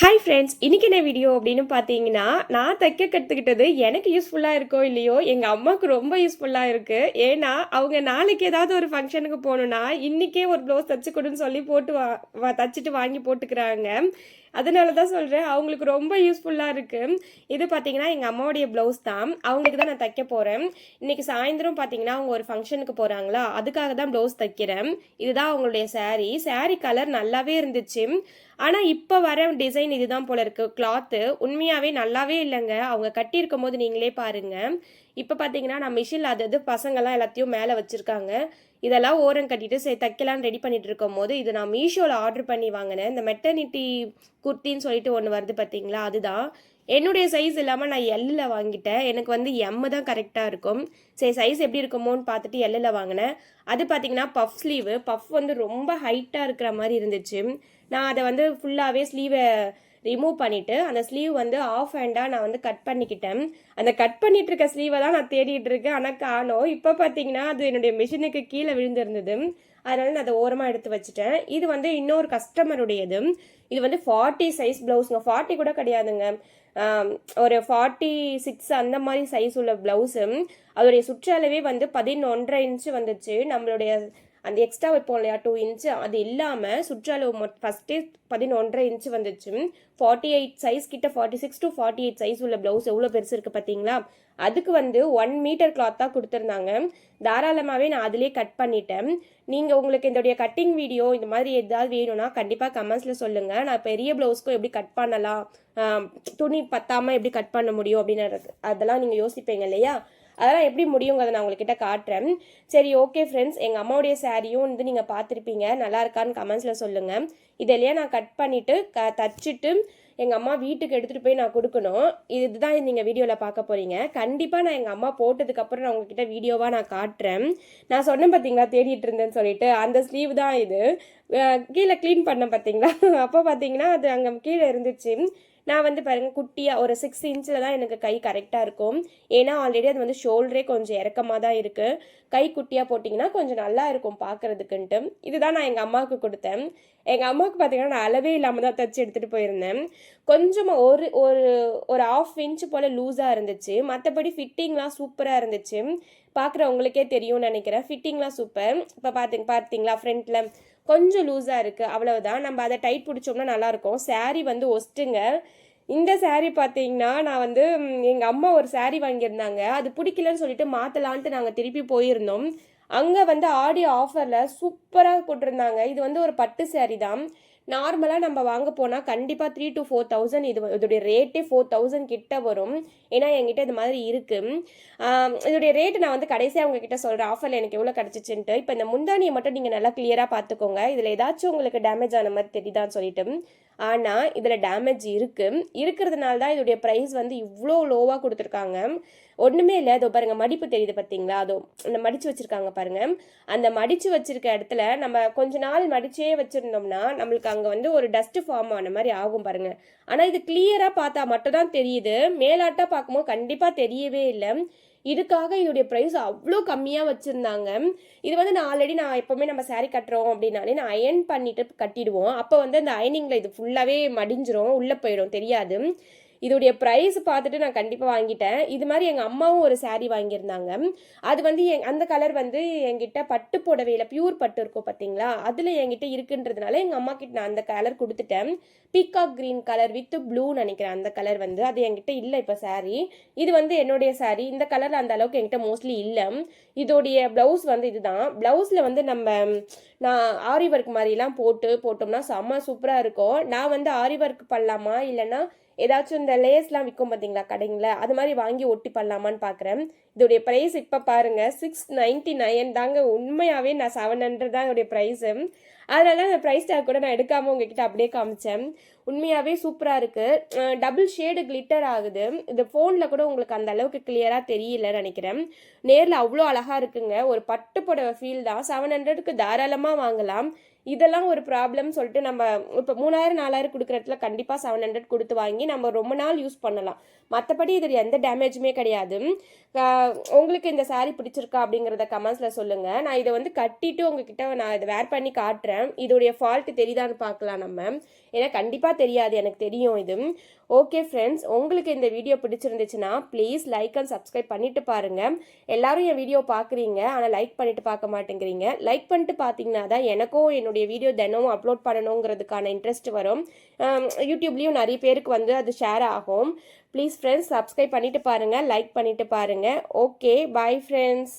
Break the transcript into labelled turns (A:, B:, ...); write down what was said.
A: Hi friends இன்னைக்கு என்ன video அப்படின்னு பார்த்தீங்கன்னா நான் தைக்க கற்றுக்கிட்டது எனக்கு யூஸ்ஃபுல்லாக இருக்கோ இல்லையோ எங்கள் அம்மாவுக்கு ரொம்ப யூஸ்ஃபுல்லாக இருக்குது ஏன்னா அவங்க நாளைக்கு ஏதாவது ஒரு ஃபங்க்ஷனுக்கு போகணுன்னா இன்றைக்கே ஒரு ப்ளவுஸ் தச்சு கொடுன்னு சொல்லி போட்டு வா வா தச்சுட்டு வாங்கி போட்டுக்கிறாங்க. அதனால தான் சொல்கிறேன் அவங்களுக்கு ரொம்ப யூஸ்ஃபுல்லாக இருக்குது இது பார்த்தீங்கன்னா எங்கள் அம்மாவுடைய ப்ளவுஸ் தான். அவங்களுக்கு தான் நான் தைக்க போகிறேன் இன்றைக்கி சாயந்தரம் பார்த்தீங்கன்னா அவங்க ஒரு ஃபங்க்ஷனுக்கு போகிறாங்களா அதுக்காக தான் ப்ளவுஸ் தைக்கிறேன். இதுதான் அவங்களுடைய saree. Saree கலர் நல்லாவே இருந்துச்சு. ஆனால் இப்போ வர டிசைன் இதுதான் போல இருக்கு. கிளாத்து உண்மையாகவே நல்லாவே இல்லைங்க. அவங்க கட்டியிருக்கும் போது நீங்களே பாருங்க. இப்போ பார்த்தீங்கன்னா நான் மிஷினில் அது அது பசங்கள்லாம் எல்லாத்தையும் மேலே வச்சுருக்காங்க. இதெல்லாம் ஓரம் கட்டிட்டு சரி தைக்கலாம்னு ரெடி பண்ணிட்டு இருக்கும் போது இது நான் மீஷோவில் ஆர்டர் பண்ணி வாங்கினேன். இந்த மெட்டர்னிட்டி குர்த்தின்னு சொல்லிட்டு ஒன்று வருது பார்த்தீங்களா அதுதான். என்னுடைய சைஸ் இல்லாமல் நான் எல்லில் வாங்கிட்டேன். எனக்கு வந்து எம்மு தான் கரெக்டாக இருக்கும். சரி சைஸ் எப்படி இருக்குமோன்னு பார்த்துட்டு எல்லில் வாங்கினேன். அது பார்த்தீங்கன்னா பஃப் ஸ்லீவு பஃப் வந்து ரொம்ப ஹைட்டாக இருக்கிற மாதிரி இருந்துச்சு. நான் அதை வந்து ஃபுல்லாகவே ஸ்லீவை ரிமூவ் பண்ணிவிட்டு அந்த ஸ்லீவ் வந்து ஆஃப் ஹேண்டாக நான் வந்து கட் பண்ணிக்கிட்டேன். அந்த கட் பண்ணிட்டு இருக்க ஸ்லீவை தான் நான் தேடிட்டு இருக்கேன். ஆனால் காணோம். இப்போ பார்த்தீங்கன்னா அது என்னுடைய மிஷினுக்கு கீழே விழுந்திருந்தது. அதனால் நான் அதை ஓரமாக எடுத்து வச்சுட்டேன். இது வந்து இன்னொரு கஸ்டமருடையது இது வந்து ஃபார்ட்டி சைஸ் ப்ளவுஸுங்க ஃபார்ட்டி கூட கிடையாதுங்க. ஒரு ஃபார்ட்டி சிக்ஸ் அந்த மாதிரி சைஸ் உள்ள ப்ளவுஸு அதோடைய சுற்றளவே வந்து பதினொன்றரை இன்ச்சு வந்துச்சு. நம்மளுடைய அந்த எக்ஸ்ட்ரா வைப்போம் இல்லையா டூ இன்ச்சு அது இல்லாமல் சுற்றளவு மொ ஃபஸ்ட்டே பதினொன்றரை இன்ச்சு வந்துச்சு. ஃபார்ட்டி எயிட் சைஸ் கிட்ட forty six to forty eight size உள்ள ப்ளவுஸ் எவ்வளோ பெருசு இருக்குது பார்த்தீங்களா அதுக்கு வந்து ஒன் மீட்டர் கிளாத் தான் கொடுத்துருந்தாங்க. தாராளமாகவே நான் அதிலே கட் பண்ணிட்டேன். நீங்கள் உங்களுக்கு இதோடைய கட்டிங் வீடியோ இந்த மாதிரி ஏதாவது வேணும்னா கண்டிப்பாக கமெண்ட்ஸில் சொல்லுங்கள் நான் பெரிய ப்ளவுஸ்க்கும் எப்படி கட் பண்ணலாம்? துணி பத்தாமல் எப்படி கட் பண்ண முடியும் அப்படின்னு அதெல்லாம் நீங்கள் யோசிப்பீங்க இல்லையா? அதெல்லாம் எப்படி முடியுங்கிறத நான் உங்கள்கிட்ட காட்டுறேன். சரி ஓகே ஃப்ரெண்ட்ஸ் எங்கள் அம்மாவுடைய சாரியும் வந்து நீங்கள் பார்த்துருப்பீங்க. நல்லா இருக்கான்னு கமெண்ட்ஸில் சொல்லுங்கள் இதெல்லாம் நான் கட் பண்ணிவிட்டு க தச்சுட்டு எங்கள் அம்மா வீட்டுக்கு எடுத்துகிட்டு போய் நான் கொடுக்கணும். இதுதான் நீங்கள் வீடியோவில் பார்க்க போகிறீங்க கண்டிப்பாக நான் எங்கள் அம்மா போட்டதுக்கப்புறம் நான் உங்ககிட்ட வீடியோவாக நான் காட்டுறேன். நான் சொன்னேன் பார்த்தீங்களா தேடிட்டு இருந்தேன்னு சொல்லிட்டு. அந்த ஸ்லீவ் தான் இது. கீழே க்ளீன் பண்ணேன் பார்த்தீங்களா அப்போ பார்த்தீங்கன்னா அது அங்கே கீழே இருந்துச்சு. நான் வந்து பாருங்கள் குட்டியாக ஒரு சிக்ஸ் இன்ச்சில் தான் எனக்கு கை கரெக்டாக இருக்கும். ஏன்னா ஆல்ரெடி அது வந்து ஷோல்டரே கொஞ்சம் இறக்கமாக தான் இருக்குது கை குட்டியாக போட்டிங்கன்னா கொஞ்சம் நல்லா இருக்கும் பார்க்குறதுக்குன்ட்டு இதுதான் நான் எங்கள் அம்மாவுக்கு கொடுத்தேன். எங்கள் அம்மாவுக்கு பார்த்தீங்கன்னா நான் அளவே இல்லாமல் தான் தைச்சி எடுத்துகிட்டு போயிருந்தேன். கொஞ்சமாக ஒரு ஒரு ஒரு ஆஃப் இன்ச் போல் லூஸாக இருந்துச்சு. மற்றபடி ஃபிட்டிங்லாம் சூப்பராக இருந்துச்சு. பார்க்குறவங்களுக்கே தெரியும்னு நினைக்கிறேன். ஃபிட்டிங்லாம் சூப்பர் இப்போ பார்த்து பார்த்தீங்களா ஃப்ரண்ட்டில் கொஞ்சம் லூஸாக இருக்குது அவ்வளவுதான். நம்ம அதை டைட் பிடிச்சோம்னா நல்லாயிருக்கும். saree வந்து ஒஸ்ட்டுங்க. இந்த saree பார்த்தீங்கன்னா நான் வந்து எங்கள் அம்மா ஒரு saree வாங்கியிருந்தாங்க. அது பிடிக்கலன்னு சொல்லிட்டு மாற்றலான்ட்டு நாங்கள் திருப்பி போயிருந்தோம். அங்கே வந்து ஆடி ஆஃபரில் சூப்பராக போட்டிருந்தாங்க. இது வந்து ஒரு பட்டு சேரீ தான். நார்மலாக நம்ம வாங்க போனால் கண்டிப்பாக த்ரீ டு ஃபோர் தௌசண்ட் இது இதோடைய ரேட்டே ஃபோர் தௌசண்ட் கிட்ட வரும். ஏன்னா என்கிட்ட இது மாதிரி இருக்குது இதோடைய ரேட்டு நான் வந்து கடைசியாக உங்ககிட்ட சொல்கிறேன் ஆஃபரில் எனக்கு எவ்வளோ கிடச்சிச்சுன்ட்டு இப்போ இந்த முந்தானியை மட்டும் நீங்கள் நல்லா கிளியராக பார்த்துக்கோங்க இதில் ஏதாச்சும் உங்களுக்கு டேமேஜ் ஆன மாதிரி தெரியுதான்னு சொல்லிட்டு. ஆனால் இதில் டேமேஜ் இருக்குது இருக்கிறதுனால தான் இதோடைய ப்ரைஸ் வந்து இவ்வளோ லோவாக கொடுத்துருக்காங்க. ஒன்றுமே இல்லை. அதோ பாருங்க மடிப்பு தெரியுது பார்த்தீங்களா அதோ அந்த மடித்து வச்சுருக்காங்க பாருங்கள் அந்த மடித்து வச்சுருக்க இடத்துல நம்ம கொஞ்ச நாள் மடிச்சே வச்சுருந்தோம்னா நம்மளுக்கு அங்கே வந்து ஒரு டஸ்ட்டு ஃபார்ம் ஆன மாதிரி ஆகும் பாருங்கள் ஆனால் இது கிளியராக பார்த்தா மட்டும் தான் தெரியுது. மேலாட்டாக பார்க்கும்போது கண்டிப்பாக தெரியவே இல்லை. இதுக்காக இதோடைய ப்ரைஸ் அவ்வளோ கம்மியாக வச்சுருந்தாங்க. இது வந்து நான் ஆல்ரெடி நான் எப்போவுமே நம்ம சாரீ கட்டுறோம் அப்படின்னாலே நான் அயன் பண்ணிட்டு கட்டிடுவோம். அப்போ வந்து அந்த அயனிங்கில் இது ஃபுல்லாகவே மடிஞ்சிரும் உள்ளே போயிடும். தெரியாது. இதோடைய ப்ரைஸ் பார்த்துட்டு நான் கண்டிப்பாக வாங்கிட்டேன். இது மாதிரி எங்கள் அம்மாவும் ஒரு சாரீ வாங்கியிருந்தாங்க. அது வந்து எங் அந்த கலர் வந்து என்கிட்ட பட்டு புடவையில் பியூர் பட்டு இருக்கும் பார்த்தீங்களா? அதில் என்கிட்ட இருக்குன்றதுனால எங்கள் அம்மா கிட்ட நான் அந்த கலர் கொடுத்துட்டேன். Peacock green colour with blue நினைக்கிறேன். அந்த கலர் வந்து. அது என்கிட்ட இல்லை இப்போ சாரீ இது வந்து என்னுடைய சாரீ இந்த கலரில் அந்த அளவுக்கு என்கிட்ட மோஸ்ட்லி இல்லை. இதோடைய ப்ளவுஸ் வந்து இதுதான். ப்ளவுஸில் வந்து நம்ம நான் ஆரி ஒர்க் மாதிரிலாம் போட்டு போட்டோம்னா செம்ம சூப்பராக இருக்கும். நான் வந்து ஆரி ஒர்க் பண்ணலாமா? இல்லைன்னா ஏதாச்சும் இந்த லேஸ்லாம் விற்கும் பார்த்தீங்களா கடைங்களில்? அது மாதிரி வாங்கி ஒட்டி பண்ணலாமான்னு பார்க்குறேன் இதோடைய ப்ரைஸ் இப்போ பாருங்கள் சிக்ஸ் நைன்ட்டி நைன் தாங்க. உண்மையாகவே நான் செவன் ஹண்ட்ரட் தான் இதோடைய ப்ரைஸு அதனால அந்த ப்ரைஸ் டேக் கூட நான் எடுக்காமல் உங்ககிட்ட அப்படியே காமிச்சேன். உண்மையாகவே சூப்பராக இருக்குது டபுள் ஷேடு கிளிட்டர் ஆகுது. இது ஃபோனில் கூட உங்களுக்கு அந்த அளவுக்கு கிளியராக தெரியலன்னு நினைக்கிறேன். நேரில் அவ்வளோ அழகாக இருக்குங்க. ஒரு பட்டு புடவை ஃபீல் தான். செவன் ஹண்ட்ரடுக்கு தாராளமாக வாங்கலாம். இதெல்லாம் ஒரு ப்ராப்ளம் சொல்லிட்டு நம்ம இப்போ மூணாயிரம் நாலாயிரம் கொடுக்குற இடத்துல கண்டிப்பாக செவன் ஹண்ட்ரட் கொடுத்து வாங்கி நம்ம ரொம்ப நாள் யூஸ் பண்ணலாம். மற்றபடி இதில் எந்த டேமேஜுமே கிடையாது. உங்களுக்கு இந்த சாரீ பிடிச்சிருக்கா அப்படிங்கிறத கமெண்ட்ஸில் சொல்லுங்கள் நான் இதை வந்து கட்டிட்டு உங்ககிட்ட நான் இதை வேர் பண்ணி காட்டுறேன். இதோடைய ஃபால்ட் தெரியுதான்னு பார்க்கலாம் நம்ம. ஏன்னா கண்டிப்பாக தெரியாது. எனக்கு தெரியும் இது. ஓகே ஃப்ரெண்ட்ஸ் உங்களுக்கு இந்த வீடியோ பிடிச்சிருந்துச்சுன்னா ப்ளீஸ் லைக் அண்ட் சப்ஸ்கிரைப் பண்ணிட்டு பாருங்கள் எல்லாரும் என் வீடியோ பார்க்குறீங்க ஆனால் லைக் பண்ணிட்டு பார்க்க மாட்டேங்கிறீங்க. லைக் பண்ணிட்டு பார்த்தீங்கன்னா தான் எனக்கும் என்னுடைய வீடியோ தினமும் அப்லோட் பண்ணணுங்கிறதுக்கான இன்ட்ரெஸ்ட் வரும். Um, யூடியூப்லேயும் நிறைய பேருக்கு வந்து அது ஷேர் ஆகும். ப்ளீஸ் ஃப்ரெண்ட்ஸ் சப்ஸ்கிரைப் பண்ணிட்டு பாருங்கள் லைக் பண்ணிட்டு பாருங்கள் ஓகே பாய் ஃப்ரெண்ட்ஸ்